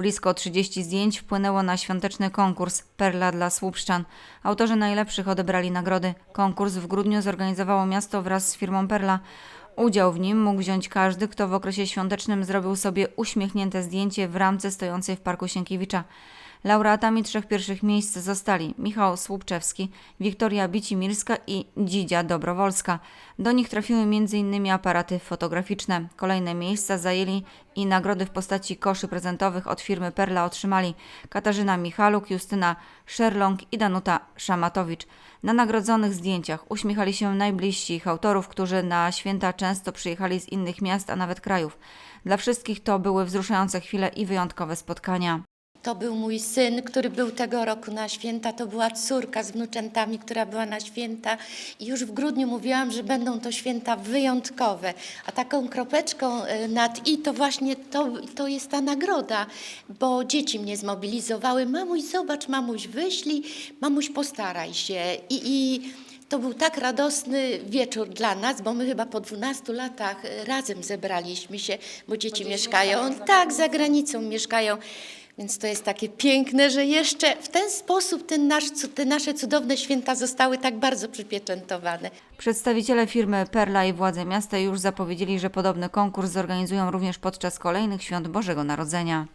Blisko 30 zdjęć wpłynęło na świąteczny konkurs Perla dla Słupszczan. Autorzy najlepszych odebrali nagrody. Konkurs w grudniu zorganizowało miasto wraz z firmą Perla. Udział w nim mógł wziąć każdy, kto w okresie świątecznym zrobił sobie uśmiechnięte zdjęcie w ramce stojącej w Parku Sienkiewicza. Laureatami trzech pierwszych miejsc zostali Michał Słupczewski, Wiktoria Bicimirska i Dzidzia Dobrowolska. Do nich trafiły m.in. aparaty fotograficzne. Kolejne miejsca zajęli i nagrody w postaci koszy prezentowych od firmy Perla otrzymali Katarzyna Michaluk, Justyna Szerlong i Danuta Szamatowicz. Na nagrodzonych zdjęciach uśmiechali się najbliżsi ich autorów, którzy na święta często przyjechali z innych miast, a nawet krajów. Dla wszystkich to były wzruszające chwile i wyjątkowe spotkania. To był mój syn, który był tego roku na święta. To była córka z wnuczętami, która była na święta. I już w grudniu mówiłam, że będą to święta wyjątkowe. A taką kropeczką e, nad i to właśnie to, to jest ta nagroda, bo dzieci mnie zmobilizowały. Mamuś, zobacz, mamuś, wyślij, mamuś, postaraj się. I, i to był tak radosny wieczór dla nas, bo my chyba po 12 latach e, razem zebraliśmy się, bo dzieci mieszkają, tak, za granicą mieszkają. Więc to jest takie piękne, że jeszcze w ten sposób ten nasz, te nasze cudowne święta zostały tak bardzo przypieczętowane. Przedstawiciele firmy Perla i władze miasta już zapowiedzieli, że podobny konkurs zorganizują również podczas kolejnych świąt Bożego Narodzenia.